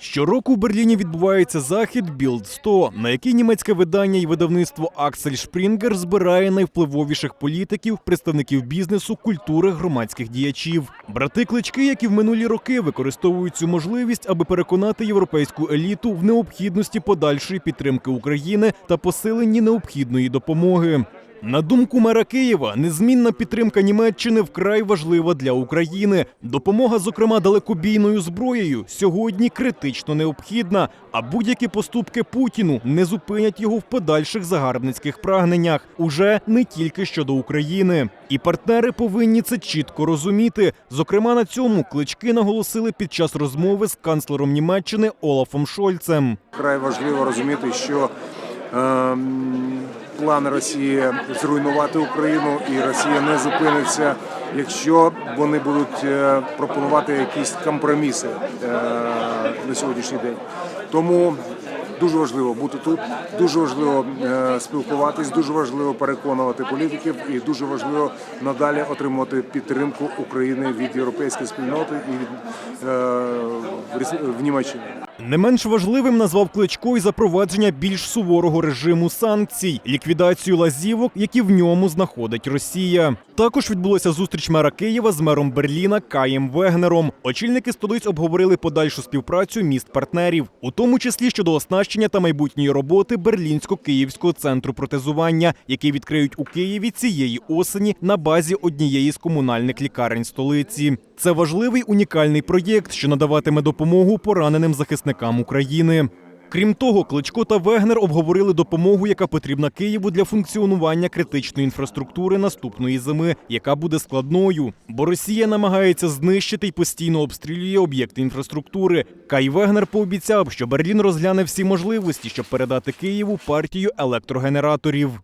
Щороку в Берліні відбувається захід Білд 100 на який німецьке видання і видавництво Аксель Шпрінгер збирає найвпливовіших політиків, представників бізнесу, культури, громадських діячів. Брати клички, які в минулі роки використовують цю можливість, аби переконати європейську еліту в необхідності подальшої підтримки України та посиленні необхідної допомоги. На думку мера Києва, незмінна підтримка Німеччини вкрай важлива для України. Допомога, зокрема далекобійною зброєю, сьогодні критично необхідна. А будь-які поступки Путіну не зупинять його в подальших загарбницьких прагненнях, уже не тільки щодо України. І партнери повинні це чітко розуміти. Зокрема, на цьому клички наголосили під час розмови з канцлером Німеччини Олафом Шольцем. Вкрай важливо розуміти, що ем, плани Росії зруйнувати Україну, і Росія не зупиниться, якщо вони будуть е, пропонувати якісь компроміси е, на сьогоднішній день. Тому дуже важливо бути тут, дуже важливо е, спілкуватись, дуже важливо переконувати політиків, і дуже важливо надалі отримувати підтримку України від європейської спільноти і від в Німеччині. Не менш важливим назвав Кличко й запровадження більш суворого режиму санкцій, ліквідацію лазівок, які в ньому знаходить Росія. Також відбулася зустріч мера Києва з мером Берліна Каєм Вегнером. Очільники столиць обговорили подальшу співпрацю міст партнерів, у тому числі щодо оснащення та майбутньої роботи Берлінсько-Київського центру протезування, який відкриють у Києві цієї осені на базі однієї з комунальних лікарень столиці. Це важливий унікальний проєкт, що надаватиме допомогу пораненим захисникам України. Крім того, Кличко та Вегнер обговорили допомогу, яка потрібна Києву для функціонування критичної інфраструктури наступної зими, яка буде складною. Бо Росія намагається знищити й постійно обстрілює об'єкти інфраструктури. Кай Вегнер пообіцяв, що Берлін розгляне всі можливості, щоб передати Києву партію електрогенераторів.